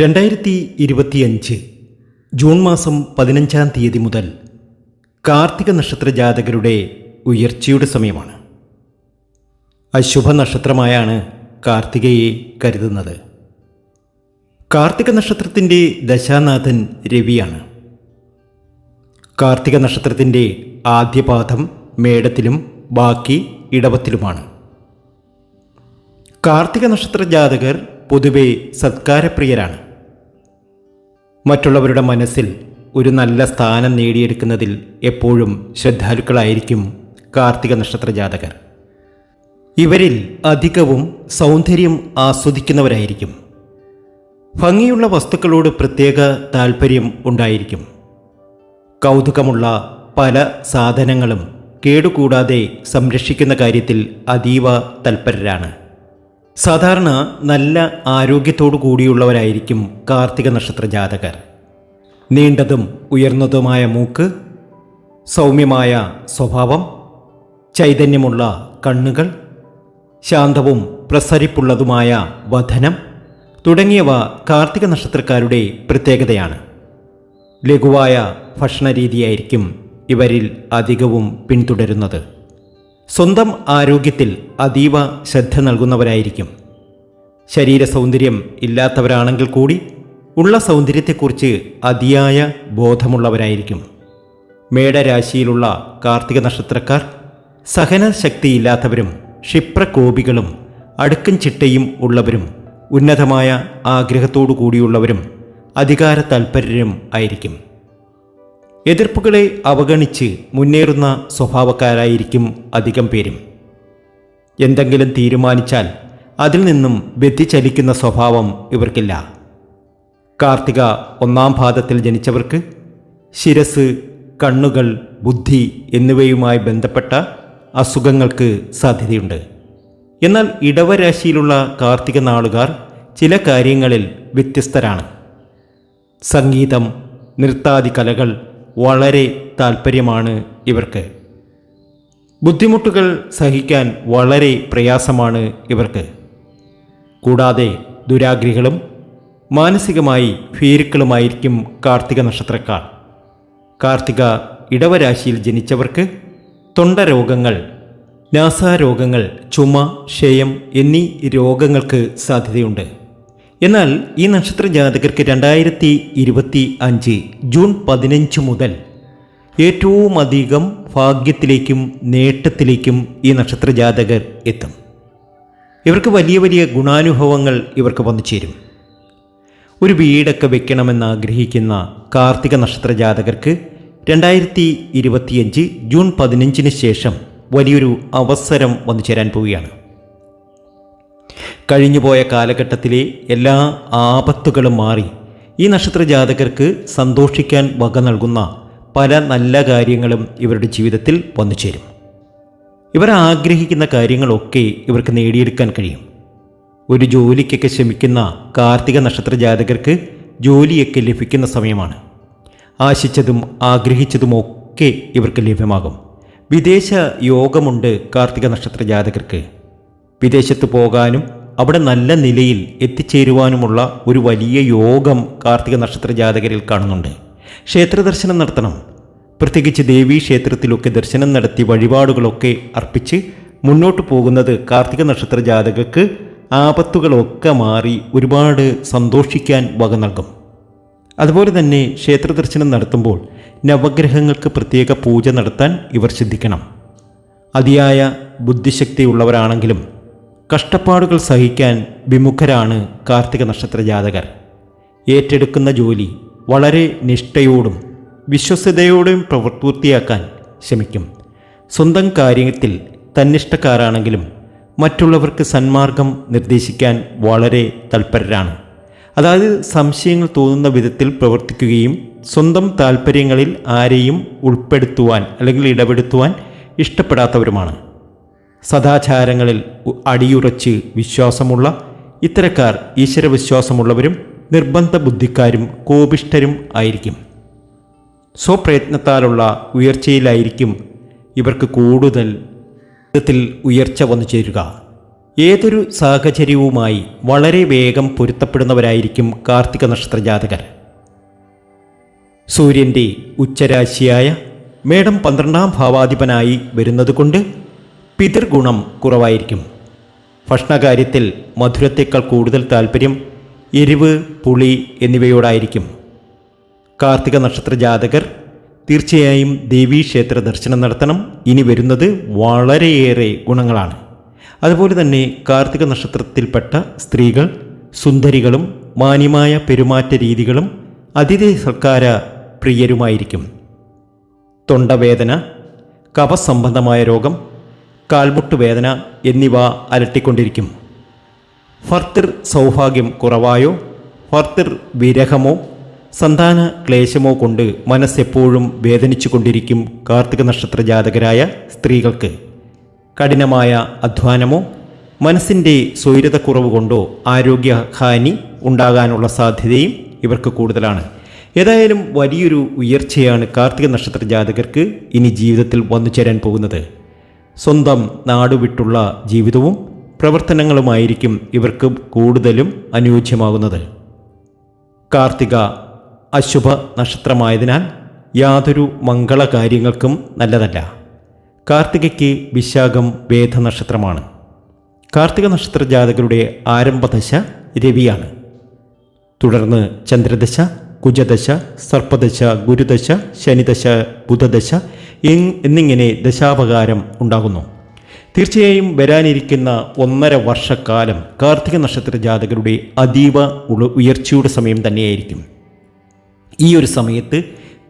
രണ്ടായിരത്തി ഇരുപത്തിയഞ്ച് ജൂൺ മാസം പതിനഞ്ചാം തീയതി മുതൽ കാർത്തിക നക്ഷത്ര ജാതകരുടെ ഉയർച്ചയുടെ സമയമാണ്. അശുഭ നക്ഷത്രമായാണ് കാർത്തികയെ കരുതുന്നത്. കാർത്തിക നക്ഷത്രത്തിന്റെ ദശാനാഥൻ രവിയാണ്. കാർത്തിക നക്ഷത്രത്തിന്റെ ആദ്യപാദം മേടത്തിലും ബാക്കി ഇടവത്തിലുമാണ്. കാർത്തിക നക്ഷത്ര ജാതകർ പൊതുവെ സത്കാരപ്രിയരാണ്. മറ്റുള്ളവരുടെ മനസ്സിൽ ഒരു നല്ല സ്ഥാനം നേടിയെടുക്കുന്നതിൽ എപ്പോഴും ശ്രദ്ധാലുക്കളായിരിക്കും കാർത്തിക നക്ഷത്ര ജാതകർ. ഇവരിൽ അധികവും സൗന്ദര്യം ആസ്വദിക്കുന്നവരായിരിക്കും. ഭംഗിയുള്ള വസ്തുക്കളോട് പ്രത്യേക താൽപ്പര്യം ഉണ്ടായിരിക്കും. കൗതുകമുള്ള പല സാധനങ്ങളും കേടുകൂടാതെ സംരക്ഷിക്കുന്ന കാര്യത്തിൽ അതീവ തൽപരരാണ്. സാധാരണ നല്ല ആരോഗ്യത്തോടു കൂടിയുള്ളവരായിരിക്കും കാർത്തിക നക്ഷത്ര ജാതകർ. നീണ്ടതും ഉയർന്നതുമായ മൂക്ക് സൗമ്യമായ സ്വഭാവം ചൈതന്യമുള്ള കണ്ണുകൾ ശാന്തവും പ്രസരിപ്പുള്ളതുമായ വധനം തുടങ്ങിയവ കാർത്തിക നക്ഷത്രക്കാരുടെ പ്രത്യേകതയാണ്. ലഘുവായ ഭക്ഷണരീതിയായിരിക്കും ഇവരിൽ അധികവും പിന്തുടരുന്നത്. സ്വന്തം ആരോഗ്യത്തിൽ അതീവ ശ്രദ്ധ നൽകുന്നവരായിരിക്കും. ശരീര സൗന്ദര്യം ഇല്ലാത്തവരാണെങ്കിൽ കൂടി ഉള്ള സൗന്ദര്യത്തെക്കുറിച്ച് അതിയായ ബോധമുള്ളവരായിരിക്കും. മേടരാശിയിലുള്ള കാർത്തിക നക്ഷത്രക്കാർ സഹനശക്തിയില്ലാത്തവരും ക്ഷിപ്രകോപികളും അടുക്കും ചിട്ടയും ഉള്ളവരും ഉന്നതമായ ആഗ്രഹത്തോടു കൂടിയുള്ളവരും അധികാര താൽപ്പര്യരും ആയിരിക്കും. എതിർപ്പുകളെ അവഗണിച്ച് മുന്നേറുന്ന സ്വഭാവക്കാരായിരിക്കും അധികം പേരും. എന്തെങ്കിലും തീരുമാനിച്ചാൽ അതിൽ നിന്നും വ്യതിചലിക്കുന്ന സ്വഭാവം ഇവർക്കില്ല. കാർത്തിക ഒന്നാം പാദത്തിൽ ജനിച്ചവർക്ക് ശിരസ് കണ്ണുകൾ ബുദ്ധി എന്നിവയുമായി ബന്ധപ്പെട്ട അസുഖങ്ങൾക്ക് സാധ്യതയുണ്ട്. എന്നാൽ ഇടവരാശിയിലുള്ള കാർത്തിക നാളുകാർ ചില കാര്യങ്ങളിൽ വ്യത്യസ്തരാണ്. സംഗീതം നൃത്താദി കലകൾ വളരെ താൽപ്പര്യമാണ് ഇവർക്ക്. ബുദ്ധിമുട്ടുകൾ സഹിക്കാൻ വളരെ പ്രയാസമാണ് ഇവർക്ക്. കൂടാതെ ദുരാഗ്രഹികളും മാനസികമായി ഭീരുക്കളുമായിരിക്കും കാർത്തിക നക്ഷത്രക്കാർ. കാർത്തിക ഇടവരാശിയിൽ ജനിച്ചവർക്ക് തൊണ്ടരോഗങ്ങൾ നാസാരോഗങ്ങൾ ചുമ ക്ഷയം എന്നീ രോഗങ്ങൾക്ക് സാധ്യതയുണ്ട്. എന്നാൽ ഈ നക്ഷത്ര ജാതകർക്ക് രണ്ടായിരത്തി ഇരുപത്തി അഞ്ച് ജൂൺ പതിനഞ്ച് മുതൽ ഏറ്റവും അധികം ഭാഗ്യത്തിലേക്കും നേട്ടത്തിലേക്കും ഈ നക്ഷത്ര ജാതകർ എത്തും. ഇവർക്ക് വലിയ വലിയ ഗുണാനുഭവങ്ങൾ ഇവർക്ക് വന്നു ചേരും. ഒരു വീടൊക്കെ വെക്കണമെന്ന് ആഗ്രഹിക്കുന്ന കാർത്തിക നക്ഷത്ര ജാതകർക്ക് രണ്ടായിരത്തി ഇരുപത്തിയഞ്ച് ജൂൺ പതിനഞ്ചിന് ശേഷം വലിയൊരു അവസരം വന്നു ചേരാൻ പോവുകയാണ്. കഴിഞ്ഞുപോയ കാലഘട്ടത്തിലെ എല്ലാ ആപത്തുകളും മാറി ഈ നക്ഷത്ര ജാതകർക്ക് സന്തോഷിക്കാൻ വക നൽകുന്ന പല നല്ല കാര്യങ്ങളും ഇവരുടെ ജീവിതത്തിൽ വന്നു ചേരും. ഇവർ ആഗ്രഹിക്കുന്ന കാര്യങ്ങളൊക്കെ ഇവർക്ക് നേടിയെടുക്കാൻ കഴിയും. ഒരു ജോലിക്കൊക്കെ ശ്രമിക്കുന്ന കാർത്തിക നക്ഷത്ര ജാതകർക്ക് ജോലിയൊക്കെ ലഭിക്കുന്ന സമയമാണ്. ആശിച്ചതും ആഗ്രഹിച്ചതുമൊക്കെ ഇവർക്ക് ലഭ്യമാകും. വിദേശ യോഗമുണ്ട് കാർത്തിക നക്ഷത്ര ജാതകർക്ക് വിദേശത്ത് പോകാനും അവിടെ നല്ല നിലയിൽ എത്തിച്ചേരുവാനുമുള്ള ഒരു വലിയ യോഗം കാർത്തിക നക്ഷത്ര ജാതകരിൽ കാണുന്നുണ്ട്. ക്ഷേത്ര ദർശനം നടത്തണം. പ്രത്യേകിച്ച് ദേവീ ക്ഷേത്രത്തിലൊക്കെ ദർശനം നടത്തി വഴിപാടുകളൊക്കെ അർപ്പിച്ച് മുന്നോട്ട് പോകുന്നത് കാർത്തിക നക്ഷത്ര ജാതകക്ക് ആപത്തുകളൊക്കെ മാറി ഒരുപാട് സന്തോഷിക്കാൻ വക നൽകും. അതുപോലെ തന്നെ ക്ഷേത്ര ദർശനം നടത്തുമ്പോൾ നവഗ്രഹങ്ങൾക്ക് പ്രത്യേക പൂജ നടത്താൻ ഇവർ ശ്രദ്ധിക്കണം. അതിയായ ബുദ്ധിശക്തിയുള്ളവരാണെങ്കിലും കഷ്ടപ്പാടുകൾ സഹിക്കാൻ വിമുഖരാണ് കാർത്തിക നക്ഷത്ര ജാതകർ. ഏറ്റെടുക്കുന്ന ജോലി വളരെ നിഷ്ഠയോടും വിശ്വസ്തയോടും പ്രവൃത്തിയാക്കാൻ ശ്രമിക്കും. സ്വന്തം കാര്യത്തിൽ തന്നിഷ്ടക്കാരാണെങ്കിലും മറ്റുള്ളവർക്ക് സന്മാർഗം നിർദ്ദേശിക്കാൻ വളരെ തൽപരരാണ്. അതായത് സംശയങ്ങൾ തോന്നുന്ന വിധത്തിൽ പ്രവർത്തിക്കുകയും സ്വന്തം താല്പര്യങ്ങളിൽ ആരെയും ഉൾപ്പെടുത്തുവാൻ അല്ലെങ്കിൽ ഇടപെടുത്തുവാൻ ഇഷ്ടപ്പെടാത്തവരുമാണ്. സദാചാരങ്ങളിൽ അടിയുറച്ച് വിശ്വാസമുള്ള ഇത്തരക്കാർ ഈശ്വരവിശ്വാസമുള്ളവരും നിർബന്ധ ബുദ്ധിക്കാരും കോപിഷ്ഠരും ആയിരിക്കും. സ്വപ്രയത്നത്താലുള്ള ഉയർച്ചയിലായിരിക്കും ഇവർക്ക് കൂടുതൽ ജീവിതത്തിൽ ഉയർച്ച വന്നു ചേരുക. ഏതൊരു സാഹചര്യവുമായി വളരെ വേഗം പൊരുത്തപ്പെടുന്നവരായിരിക്കും കാർത്തിക നക്ഷത്ര ജാതകർ സൂര്യന്റെ ഉച്ചരാശിയായ മേടം പന്ത്രണ്ടാം ഭാവാധിപനായി വരുന്നതുകൊണ്ട് പിതൃഗുണം കുറവായിരിക്കും. ഭക്ഷണകാര്യത്തിൽ മധുരത്തേക്കാൾ കൂടുതൽ താല്പര്യം എരിവ് പുളി എന്നിവയോടായിരിക്കും. കാർത്തിക നക്ഷത്ര ജാതകർ തീർച്ചയായും ദേവീക്ഷേത്ര ദർശനം നടത്തണം. ഇനി വരുന്നത് വളരെയേറെ ഗുണങ്ങളാണ്. അതുപോലെ തന്നെ കാർത്തിക നക്ഷത്രത്തിൽപ്പെട്ട സ്ത്രീകൾ സുന്ദരികളും മാന്യമായ പെരുമാറ്റ രീതികളും അതിഥി സൽക്കാര പ്രിയരുമായിരിക്കും. തൊണ്ടവേദന കഫസംബന്ധമായ രോഗം കാൽമുട്ട് വേദന എന്നിവ അലട്ടിക്കൊണ്ടിരിക്കും. ഫർത്തിർ സൗഭാഗ്യം കുറവായോ? ഫർത്തിർ വിരഹമോ? സന്താന ക്ലേശമോ കൊണ്ട് മനസ്സെപ്പോഴും വേദനിച്ചു കൊണ്ടിരിക്കും കാർത്തിക നക്ഷത്ര ജാതകരായ സ്ത്രീകൾക്ക്. കഠിനമായ അധ്വാനമോ? മനസ്സിന്റെ സ്വൈരതക്കുറവ് കൊണ്ടോ ആരോഗ്യഹാനി ഉണ്ടാകാനുള്ള സാധ്യതയും ഇവർക്ക് കൂടുതലാണ്. ഏതായാലും വലിയൊരു ഉയർച്ചയാണ് കാർത്തിക നക്ഷത്ര ജാതകർക്ക് ഇനി ജീവിതത്തിൽ വന്നു ചേരാൻ പോകുന്നത്. സ്വന്തം നാടുവിട്ടുള്ള ജീവിതവും പ്രവർത്തനങ്ങളുമായിരിക്കും ഇവർക്ക് കൂടുതലും അനുയോജ്യമാകുന്നത്. കാർത്തിക അശുഭ നക്ഷത്രമായതിനാൽ യാതൊരു മംഗള കാര്യങ്ങൾക്കും നല്ലതല്ല. കാർത്തികയ്ക്ക് വിശാഖം വേദനക്ഷത്രമാണ്. കാർത്തിക നക്ഷത്ര ജാതകരുടെ ആരംഭദശ രവിയാണ്. തുടർന്ന് ചന്ദ്രദശ കുജദശ സർപ്പദശ ഗുരുദശ ശനിദശ ബുധദശ എന്നിങ്ങനെ ദശാപകാരം ഉണ്ടാകുന്നു. തീർച്ചയായും വരാനിരിക്കുന്ന ഒന്നര വർഷക്കാലം കാർത്തിക നക്ഷത്ര ജാതകരുടെ അതീവ ഉയർച്ചയുടെ സമയം തന്നെയായിരിക്കും. ഈ ഒരു സമയത്ത്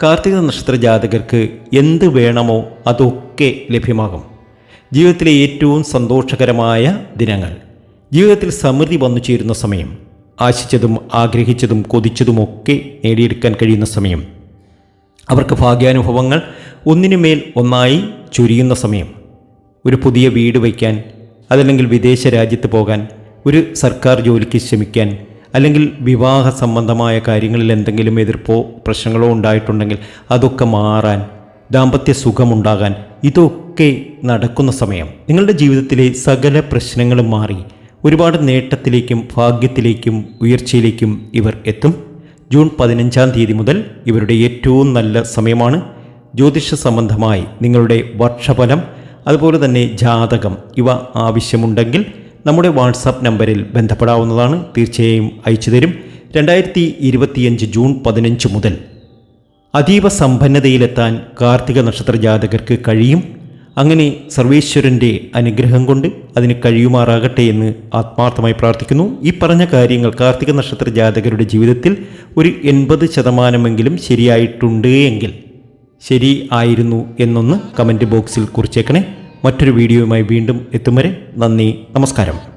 കാർത്തിക നക്ഷത്ര ജാതകർക്ക് എന്ത് വേണമോ അതൊക്കെ ലഭ്യമാകും. ജീവിതത്തിലെ ഏറ്റവും സന്തോഷകരമായ ദിനങ്ങൾ. ജീവിതത്തിൽ സമൃദ്ധി വന്നു ചേരുന്ന സമയം. ആശിച്ചതും ആഗ്രഹിച്ചതും കൊതിച്ചതുമൊക്കെ നേടിയെടുക്കാൻ കഴിയുന്ന സമയം. അവർക്ക് ഭാഗ്യാനുഭവങ്ങൾ ഒന്നിനുമേൽ ഒന്നായി ചുരിയുന്ന സമയം. ഒരു പുതിയ വീട് വയ്ക്കാൻ അതല്ലെങ്കിൽ വിദേശ രാജ്യത്ത് പോകാൻ ഒരു സർക്കാർ ജോലിക്ക് ശ്രമിക്കാൻ അല്ലെങ്കിൽ വിവാഹ സംബന്ധമായ കാര്യങ്ങളിൽ എന്തെങ്കിലും എതിർപ്പോ പ്രശ്നങ്ങളോ ഉണ്ടായിട്ടുണ്ടെങ്കിൽ അതൊക്കെ മാറാൻ ദാമ്പത്യ സുഖമുണ്ടാകാൻ ഇതൊക്കെ നടക്കുന്ന സമയം. നിങ്ങളുടെ ജീവിതത്തിലെ സകല പ്രശ്നങ്ങളും മാറി ഒരുപാട് നേട്ടത്തിലേക്കും ഭാഗ്യത്തിലേക്കും ഉയർച്ചയിലേക്കും ഇവർ എത്തും. ജൂൺ പതിനഞ്ചാം തീയതി മുതൽ ഇവരുടെ ഏറ്റവും നല്ല സമയമാണ് ജ്യോതിഷ സംബന്ധമായി നിങ്ങളുടെ വർഷഫലം അതുപോലെ തന്നെ ജാതകം ഇവ ആവശ്യമുണ്ടെങ്കിൽ നമ്മുടെ വാട്സാപ്പ് നമ്പറിൽ ബന്ധപ്പെടാവുന്നതാണ്. തീർച്ചയായും അയച്ചു തരും. രണ്ടായിരത്തി ഇരുപത്തിയഞ്ച് ജൂൺ പതിനഞ്ച് മുതൽ. അതീവ സമ്പന്നതയിലെത്താൻ കാർത്തിക നക്ഷത്ര ജാതകർക്ക് കഴിയും. അങ്ങനെ സർവേശ്വരന്റെ അനുഗ്രഹം കൊണ്ട് അതിന് കഴിയുമാറാകട്ടെ എന്ന് ആത്മാർത്ഥമായി പ്രാർത്ഥിക്കുന്നു. ഈ പറഞ്ഞ കാര്യങ്ങൾ കാർത്തിക നക്ഷത്ര ജാതകരുടെ ജീവിതത്തിൽ ഒരു എൺപത് ശതമാനമെങ്കിലും ശരിയായിട്ടുണ്ട് എങ്കിൽ ശരി ആയിരുന്നു എന്നൊന്ന് കമന്റ് ബോക്സിൽ കുറിച്ചേക്കണേ. മറ്റൊരു വീഡിയോയുമായി വീണ്ടും എത്തും വരെ നന്ദി നമസ്കാരം.